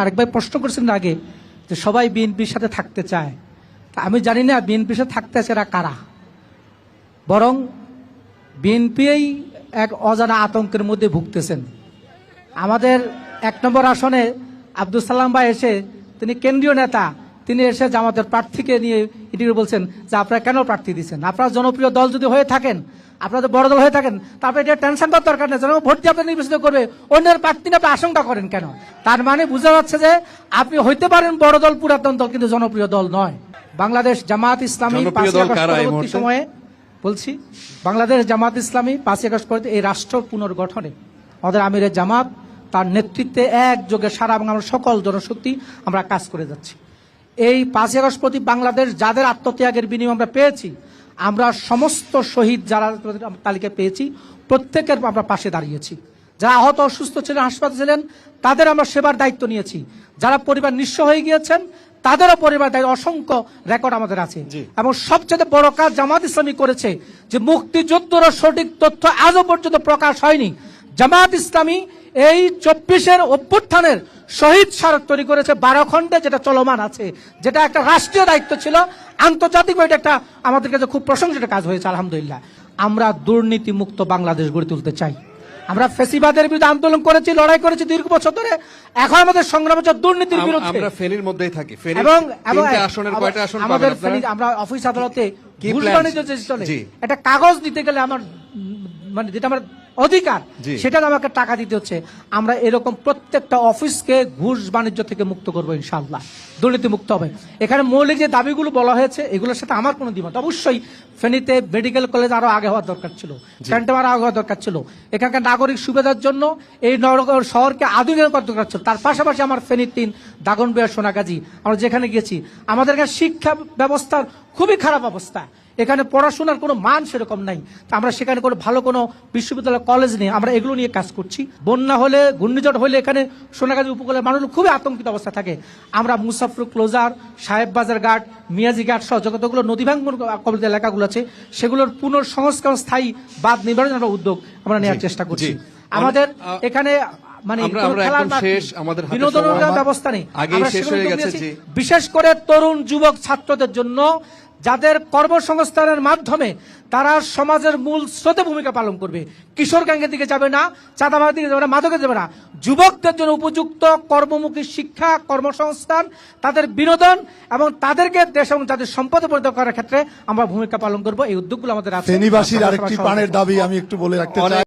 আরেক ভাই প্রশ্ন করেছেন আগে যে সবাই বিএনপির সাথে থাকতে চায়। তা আমি জানি না বিএনপির সাথে থাকতে আছে এরা কারা। বরং বিএনপিই এক অজানা আতঙ্কের মধ্যে ভুগতেছেন। আমাদের এক নম্বর আসনে আব্দুল সালাম ভাই এসে তিনি কেন্দ্রীয় নেতা তিনি এসে জামাতের প্রার্থীকে নিয়ে এটি বলছেন যে আপনারা কেন প্রার্থী দিচ্ছেন আপনারা জনপ্রিয় দল যদি হয়ে থাকেন আপনারা যদি বড় দল হয়ে থাকেন তারপরে এটা টেনশন করার দরকার নেই। জনগণ ভোট দিয়ে আপনার নির্বাচিত করবে। অন্যের প্রার্থী আপনি আশঙ্কা করেন কেন? তার মানে বোঝা যাচ্ছে যে আপনি হইতে পারেন বড় দল পুরাতন দল কিন্তু জনপ্রিয় দল নয়। বাংলাদেশ জামাত ইসলামী পরবর্তী সময়ে বলছি বাংলাদেশ জামাত ইসলামী পাঁচই আগস্ট পর্যন্ত এই রাষ্ট্র পুনর্গঠনে। আমাদের আমিরের জামাত তার নেতৃত্বে একযোগে সারা বাংলার সকল জনশক্তি আমরা কাজ করে যাচ্ছি। এই পাঁচই আগস্ট প্রতি বাংলাদেশ যাদের আত্মত্যাগের বিনিময় আমরা পেয়েছি আমরা সমস্ত শহীদ যারা তালিকা পেয়েছি প্রত্যেকের আমরা পাশে দাঁড়িয়েছি। যারা আহত অসুস্থ ছিলেন হাসপাতালে ছিলেন তাদের আমরা সেবার দায়িত্ব নিয়েছি। যারা পরিবার নিঃস্ব হয়ে গিয়েছেন তাদেরও পরিবার দায়িত্ব অসংখ্য রেকর্ড আমাদের আছে। এবং সবচেয়ে বড় কাজ জামাত ইসলামী করেছে যে মুক্তিযুদ্ধের সঠিক তথ্য আজও পর্যন্ত প্রকাশ হয়নি। জামাত ইসলামী এই চব্বিশের অভ্যুত্থানের শহীদ স্মারক তৈরি করেছে বারো খণ্ডে যেটা চলমান আছে। যেটা একটা রাষ্ট্রীয় দায়িত্ব ছিল। আন্তর্জাতিক এটা একটা আমাদের কাছে খুব প্রশংসিত কাজ হয়েছে আলহামদুলিল্লাহ। আমরা দুর্নীতি মুক্ত বাংলাদেশ গড়ে তুলতে চাই। আমরা ফেসিবাদের বিরুদ্ধে আন্দোলন করেছি লড়াই করেছি দীর্ঘ বছর ধরে। এখন আমাদের সংগ্রাম হচ্ছে দুর্নীতির বিরুদ্ধে। আমরা ফেনীর মধ্যেই থাকি। এবং এবং আসনের কয়টা আসন আমাদের ফেনী- আমরা অফিস আদালতে ঘুষ বাণিজ্য চলে জি। একটা কাগজ দিতে গেলে আমার মানে যেটা আমার অধিকার। সেটা আমাকে টাকা দিতে হচ্ছে। আমরা এরকম প্রত্যেকটা অফিসকে ঘুষ বাণিজ্য থেকে মুক্ত করব ইনশাল্লাহ দুর্নীতি মুক্ত হবে। এখানে মৌলিক যে দাবিগুলো বলা হয়েছে এগুলোর সাথে আমার কোনো দ্বিমত। অবশ্যই ফেনীতে মেডিকেল কলেজ আরও আগে হওয়ার দরকার ছিল। সেন্টার আরও আগে হওয়ার দরকার ছিল। এখানকার নাগরিক সুবিধার জন্য এই নগর শহরকে আধুনিক করার দরকার ছিল। তার পাশাপাশি আমার ফেনীর তিন দাগনবিয়া সোনাগাজী আমরা যেখানে গিয়েছি আমাদের এখানে শিক্ষা ব্যবস্থার খুবই খারাপ অবস্থা। এখানে পড়াশোনার কোনো মান সেরকম নাই। তা আমরা সেখানে কোনো ভালো কোনো বিশ্ববিদ্যালয় কলেজ নেই আমরা এগুলো নিয়ে কাজ করছি। বন্যা হলে ঘূর্ণিঝড় হলে এখানে সোনাগাজী উপকূলের মানুষ খুবই আতঙ্কিত অবস্থা থাকে। আমরা মুসাফর ক্লোজার সাহেব বাজার ঘাট মিয়াজি ঘাট সহ যতগুলো নদী ভাঙ্গন কবলিত এলাকাগুলো আছে সেগুলোর পুনর্সংস্কার স্থায়ী বাদ নিবারণের আমরা উদ্যোগ আমরা নেওয়ার চেষ্টা করছি। আমাদের এখানে মানে বিনোদনের ব্যবস্থা নেই। আগেই শেষ হয়ে গেছে, বিশেষ করে তরুণ যুবক ছাত্রদের জন্য যাদের কর্মসংস্থানের মাধ্যমে তারা সমাজের মূল স্রোতে ভূমিকা পালন করবে। কিশোর গ্যাংয়ের দিকে যাবে না চাঁদাবাদের দিকে যাবে না মাদকের যাবে না। যুবকদের জন্য উপযুক্ত কর্মমুখী শিক্ষা কর্মসংস্থান তাদের বিনোদন এবং তাদেরকে দেশ এবং তাদের সম্পদে পরিণত করার ক্ষেত্রে আমরা ভূমিকা পালন করব। এই উদ্যোগগুলো আমাদের আছে। আরেকটি প্রাণের দাবি আমি একটু বলে রাখতে চাই।